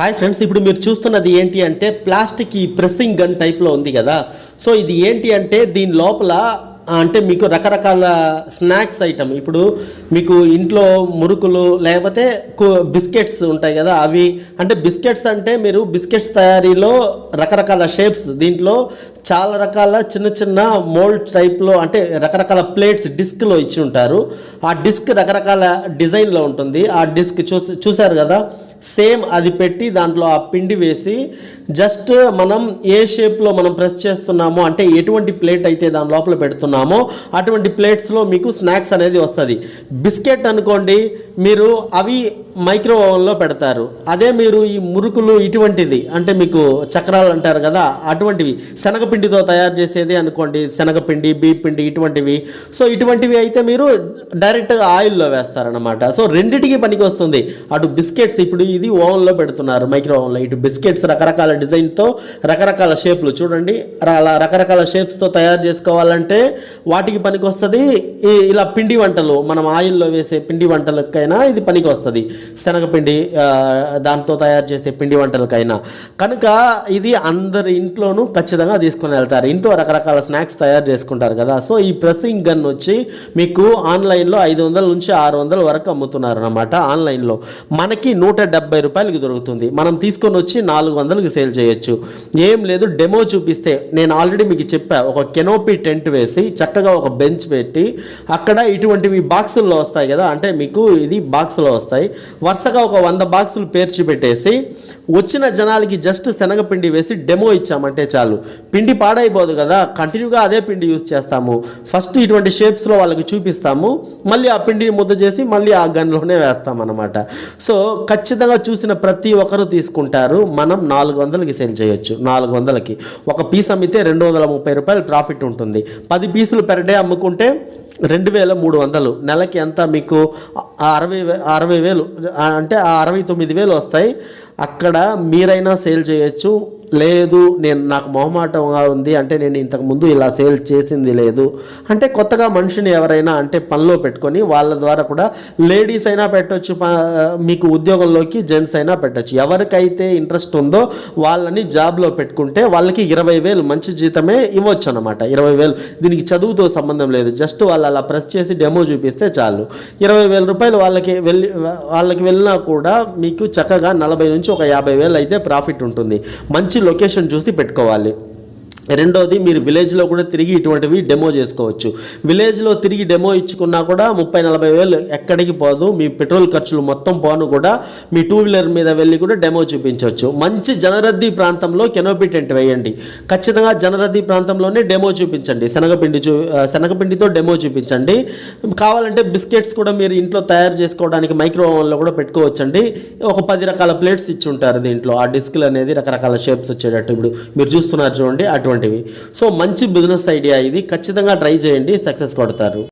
Hi friends ఇప్పుడు మీరు చూస్తున్నది ఏంటి అంటే ప్లాస్టిక్ ఈ ప్రెస్సింగ్ గన్ టైప్లో ఉంది కదా. సో ఇది ఏంటి అంటే దీని లోపల అంటే మీకు రకరకాల స్నాక్స్ ఐటమ్. ఇప్పుడు మీకు ఇంట్లో మురుకులు లేకపోతే బిస్కెట్స్ ఉంటాయి కదా అవి. అంటే బిస్కెట్స్ అంటే మీరు బిస్కెట్స్ తయారీలో రకరకాల షేప్స్ దీంట్లో చాలా రకాల చిన్న చిన్న మోల్డ్ టైప్లో అంటే రకరకాల ప్లేట్స్ డిస్క్లో ఇచ్చి ఉంటారు. ఆ డిస్క్ రకరకాల డిజైన్లో ఉంటుంది. ఆ డిస్క్ చూసి చూసారు కదా? సేమ్ అది పెట్టి దాంట్లో ఆ పిండి వేసి జస్ట్ మనం ఏ షేప్లో మనం ప్రెస్ చేస్తున్నామో అంటే ఎటువంటి ప్లేట్ అయితే దాని లోపల పెడుతున్నామో అటువంటి ప్లేట్స్లో మీకు స్నాక్స్ అనేది వస్తుంది. బిస్కెట్ అనుకోండి మీరు అవి మైక్రో ఓవెన్లో పెడతారు. అదే మీరు ఈ మురుకులు ఇటువంటిది అంటే మీకు చక్రాలు అంటారు కదా అటువంటివి. శనగపిండితో తయారు చేసేది అనుకోండి శనగపిండి బీప్ పిండి ఇటువంటివి. సో ఇటువంటివి అయితే మీరు డైరెక్ట్గా ఆయిల్లో వేస్తారనమాట సో రెండిటికి పనికి వస్తుంది. అటు బిస్కెట్స్ ఇప్పుడు ఇది ఓవెన్లో పెడుతున్నారు మైక్రో ఓవెన్లో ఇటు బిస్కెట్స్ రకరకాల డిజైన్తో రకరకాల షేప్లు. చూడండి అలా రకరకాల షేప్స్తో తయారు చేసుకోవాలంటే వాటికి పనికి వస్తుంది ఇలా పిండి వంటలు. మనం ఆయిల్లో వేసే పిండి వంటలకైనా ఇది పనికి వస్తుంది శనగపిండి దాంతో తయారు చేసే పిండి వంటలకైనా. కనుక ఇది అందరి ఇంట్లోనూ ఖచ్చితంగా తీసుకొని వెళ్తారు. ఇంట్లో రకరకాల స్నాక్స్ తయారు చేసుకుంటారు కదా. సో ఈ ప్రెస్సింగ్ గన్ వచ్చి మీకు ఆన్లైన్లో ఐదు వందల నుంచి ఆరు వందల వరకు అమ్ముతున్నారు అనమాట ఆన్లైన్లో. మనకి నూట డెబ్బై రూపాయలకి దొరుకుతుంది. మనం తీసుకొని వచ్చి నాలుగు వందలకి సేల్ చేయొచ్చు. ఏం లేదు డెమో చూపిస్తే నేను ఆల్రెడీ మీకు చెప్పా ఒక కెనోపీ టెంట్ వేసి చక్కగా ఒక బెంచ్ పెట్టి అక్కడ ఇటువంటివి బాక్సుల్లో వస్తాయి కదా. అంటే మీకు ఇది బాక్సులో వస్తాయి. వరుసగా ఒక వంద బాక్సులు పేర్చి పెట్టేసి వచ్చిన జనాలకి జస్ట్ శనగపిండి వేసి డెమో ఇచ్చామంటే చాలు. పిండి పాడైపోదు కదా కంటిన్యూగా అదే పిండి యూస్ చేస్తాము. ఫస్ట్ ఇటువంటి షేప్స్లో వాళ్ళకి చూపిస్తాము. మళ్ళీ ఆ పిండిని ముద్ద చేసి మళ్ళీ ఆ గన్లోనే వేస్తాం అనమాట సో ఖచ్చితంగా చూసిన ప్రతి ఒక్కరు తీసుకుంటారు. మనం నాలుగు వందలకి సేల్ చేయొచ్చు. నాలుగు వందలకి. ఒక పీస్ అమ్మితే రెండు వందల ముప్పై రూపాయలు ప్రాఫిట్ ఉంటుంది. పది పీసులు పెర్ డే అమ్ముకుంటే రెండు వేల మూడు వందలు. నెలకి ఎంత మీకు? అరవై వే- అరవై వేలు అంటే ఆ అరవై తొమ్మిది వేలు వస్తాయి. అక్కడ మీరైనా సేల్ చేయొచ్చు. లేదు నేను నాకు మొహమాటంగా ఉంది అంటే నేను ఇంతకు ముందు ఇలా సేల్ చేసింది లేదు. అంటే కొత్తగా మనిషిని ఎవరైనా అంటే పనిలో పెట్టుకొని వాళ్ళ ద్వారా కూడా లేడీస్ అయినా పెట్టొచ్చు మీకు ఉద్యోగంలోకి జెంట్స్ అయినా పెట్టొచ్చు. ఎవరికైతే ఇంట్రెస్ట్ ఉందో వాళ్ళని జాబ్లో పెట్టుకుంటే వాళ్ళకి ఇరవై వేలు మంచి జీతమే ఇవ్వచ్చు అనమాట ఇరవై వేలు. దీనికి చదువుతో సంబంధం లేదు. జస్ట్ వాళ్ళు అలా ప్రెస్ చేసి డెమో చూపిస్తే చాలు. ఇరవై వేల రూపాయలు వాళ్ళకి వెళ్ళి వాళ్ళకి వెళ్ళినా కూడా మీకు చక్కగా నలభై నుంచి ఒక యాభై వేలు అయితే ప్రాఫిట్ ఉంటుంది. మంచి లొకేషన్ చూసి పెట్టుకోవాలి. రెండోది మీరు విలేజ్లో కూడా తిరిగి ఇటువంటివి డెమో చేసుకోవచ్చు. విలేజ్లో తిరిగి డెమో ఇచ్చుకున్నా కూడా ముప్పై నలభై వేలు ఎక్కడికి పోదు. మీ పెట్రోల్ ఖర్చులు మొత్తం పోను కూడా. మీ టూ వీలర్ మీద వెళ్ళి కూడా డెమో చూపించవచ్చు. మంచి జనరద్దీ ప్రాంతంలో కెనోపీ టెంట్ వేయండి. ఖచ్చితంగా జనరద్దీ ప్రాంతంలోనే డెమో చూపించండి. శనగపిండి చూ శనగపిండితో డెమో చూపించండి. కావాలంటే బిస్కెట్స్ కూడా మీరు ఇంట్లో తయారు చేసుకోవడానికి మైక్రో ఓవెన్లో కూడా పెట్టుకోవచ్చండి. ఒక పది రకాల ప్లేట్స్ ఇచ్చి ఉంటారు దీంట్లో. ఆ డిస్క్లు అనేది రకరకాల షేప్స్ వచ్చేటట్టు ఇప్పుడు మీరు చూస్తున్నారు చూడండి. అటువంటివి. సో మంచి బిజినెస్ ఐడియా ఇది. ఖచ్చితంగా ట్రై చేయండి సక్సెస్ కొడతారు.